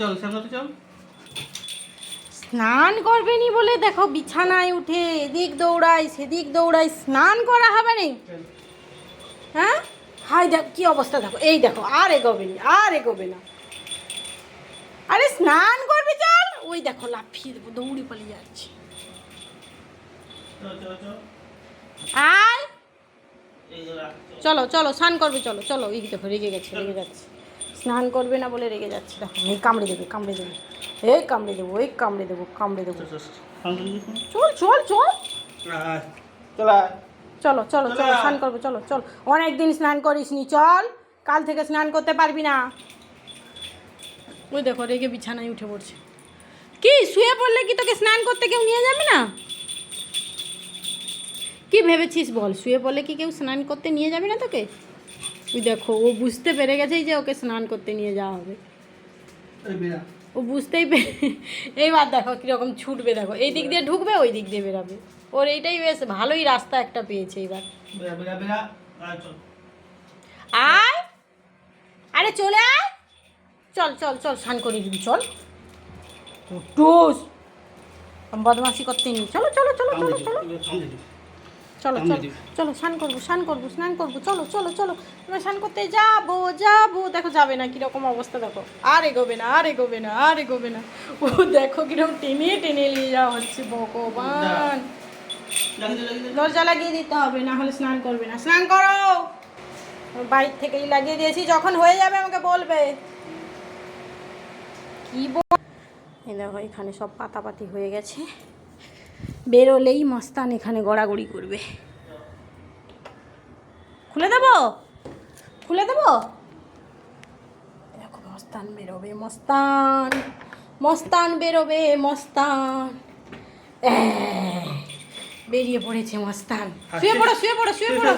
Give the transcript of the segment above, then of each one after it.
চল করতে চল। স্নান করবেনি বলে দেখো বিছানায় উঠে এদিক দৌড়াই সেদিক দৌড়াই স্নান করা হবে না। হ্যাঁ? হাই দেখ কি অবস্থা দেখো। এই দেখো আর এগোবে না আর এগোবে না। আরে স্নান করবি চল। ওই দেখো লাফিয়ে দেবো দৌড়ি পালিয়ে যাচ্ছে। আয়। চলো। চলো স্নান করবে চলো চলো। এই দেখো রেগে গেছে রেগে যাচ্ছে স্নান করবে না বলে রেগে যাচ্ছে। দেখো এই কামড়ে দেবে কামড়ে দেবে। এই কামড়ে দেবো এই কামড়ে দেবো কামড়ে দেবো। চল, চল, চল। চলো চলো। চলো। স্নান করব চলো চল। অনেক দিন স্নান করিস নি চল। কাল থেকে স্নান করতে পারবি না। ওই দেখো রেগে বিছানায় উঠে পড়ছে। কি শুয়ে পড়লে কি তোকে স্নান করতে কেউ নিয়ে যাবে না? কি ভেবেছিস বল শুয়ে পড়লে কি কেউ স্নান করতে নিয়ে যাবে না তোকে? তুই দেখো ও বুঝতে পেরে গেছেই যে ওকে স্নান করতে নিয়ে যাওয়া হবে। ও বুঝতেই পে এইবার দেখো কীরকম ছুটবে দেখো। এই দিক দিয়ে ঢুকবে ওই দিক দিয়ে বেরাবে। ওর এইটাই বেশ ভালোই রাস্তা একটা পেয়েছে বেড়া। আয়, আরে চলে আয়! চল চল চল স্নান করে দিবি চল। টুস! বদমাসি করতে নি চলো চলো চলো চলো চলো। চলো চলো চলো স্নান করব স্নান করব স্নান করব চলো চলো চলো। এবার স্নান করতে যাব যাব। দেখো যাবে না কীরকম অবস্থা দেখো। আর এগোবে না আর এগোবে না আর এগোবে না ও দেখো কীরকম টেনে টেনে নিয়ে যাওয়া হচ্ছে ভগবান। দরজা লাগিয়ে দিতে হবে না হলে স্নান করবে না। স্নান করো। বাইর থেকেই লাগিয়ে দিয়েছি যখন হয়ে যাবে আমাকে বলবে। কি বল দেখো এখানে সব পাতাপাতি হয়ে গেছে। বেরোলেই মস্তান এখানে গড়াগড়ি করবে। খুলে দেবো? খুলে দেবো? দেখো মস্তান বেরোবে মস্তান মস্তান বেরোবে মস্তান। বেরিয়ে পড়েছে মস্তান। শুয়ে পড়ো শুয়ে পড়ো শুয়ে পড়ো?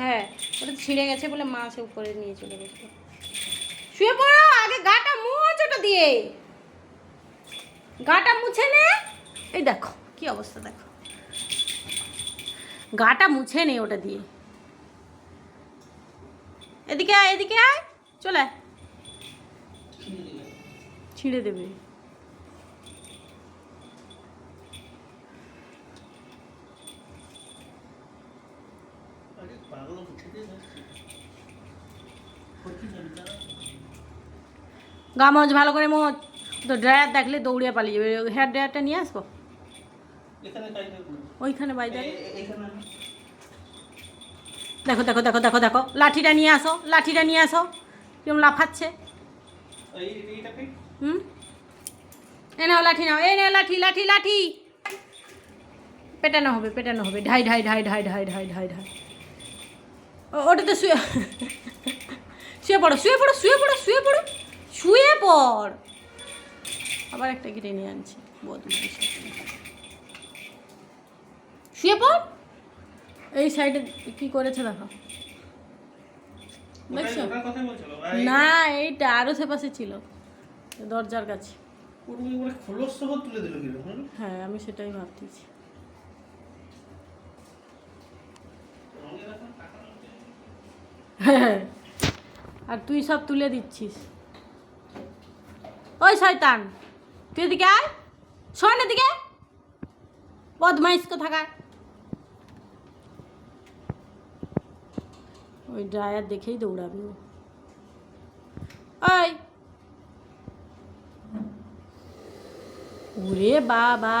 হ্যাঁ ওটা ছিঁড়ে গেছে বলে মা সে উপরে নিয়ে চলে গেছে। শুয়ে পড়ো আগে গাটা মুছ ওটা দিয়ে। গাটা মুছে নে। এই দেখো। কি অবস্থা দেখো গাটা মুছে নেই ওটা দিয়ে এদিকে আয় এদিকে আয়, চলে। ছিঁড়ে দেবে। গা মোজ ভালো করে মোজ তো ড্রায়ার দেখলে দৌড়িয়ে পালিয়ে যাবে হেয়ার ড্রায়ারটা নিয়ে আসব। ওইখানে বাইরে। দেখো দেখো দেখো দেখো দেখো। লাঠিটা নিয়ে আসো লাঠিটা নিয়ে আসো। কিরম লাফাচ্ছে। হুম? এ নাও লাঠি নাও। এই নাও লাঠি লাঠি লাঠি। পেটানো হবে পেটানো হবে। ঢাই ঢাই ঢাই ঢাই ঢাই ঢাই ঢাই ঢাই। ওটাতে শুয়ে শুয়ে পড়ো শুয়ে পড়ো শুয়ে পড়ো শুয়ে পড়ো। শুয়ে পড়। আবার একটা কেটে নিয়ে আনছি। বদমাইশ। শুয়ে পড়। এই সাইডে কি করেছে দেখো। দেখছ? না এইটা আরও সেপাশে ছিল দরজার কাছে। হ্যাঁ আমি সেটাই ভাবতেছি। আর তুই সব তুলে দিচ্ছিস। ওই শয়তান তুই এদিকে আয়। শোন এদিকে। বদমাইশ কোথাকার। ওই ড্রায়ার দেখেই দৌড়াবে ও। ওই ওরে বাবা।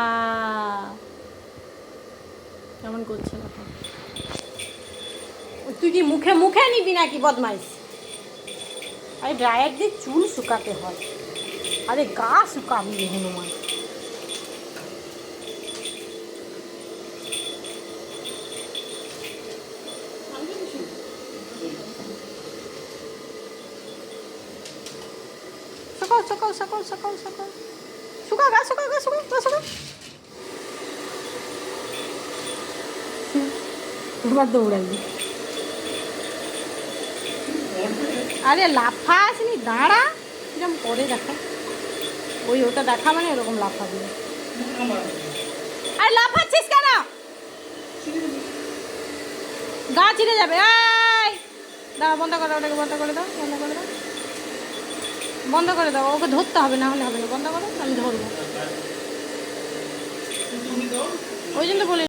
কেমন করছে দেখো। তুই কি মুখে মুখে নিবি নাকি বদমাইশ? আরে ড্রায়ার দিয়ে চুল শুকাতে হয়। আরে গা শুকাবি হনুমান। সকাল সকাল সকাল সকাল সকাল শুকা গা শুকা গা শুকা গা শুকা এবার দৌড়াবি আরে লাফা আসনি দাঁড়া কিরম করে দেখা ওই ওটা দেখা মানে এরকম লাফাবি। আরে লাফাচ্ছিস কেন গা ছিঁড়ে যাবে দাঁড়া বন্ধ করে ওটাকে বন্ধ করে দাও বন্ধ করে দাও বন্ধ করে দাও, ওকে ধরতে হবে, না হলে হবে না। বন্ধ করো, আমি ধরবো। ওই জন্য বলে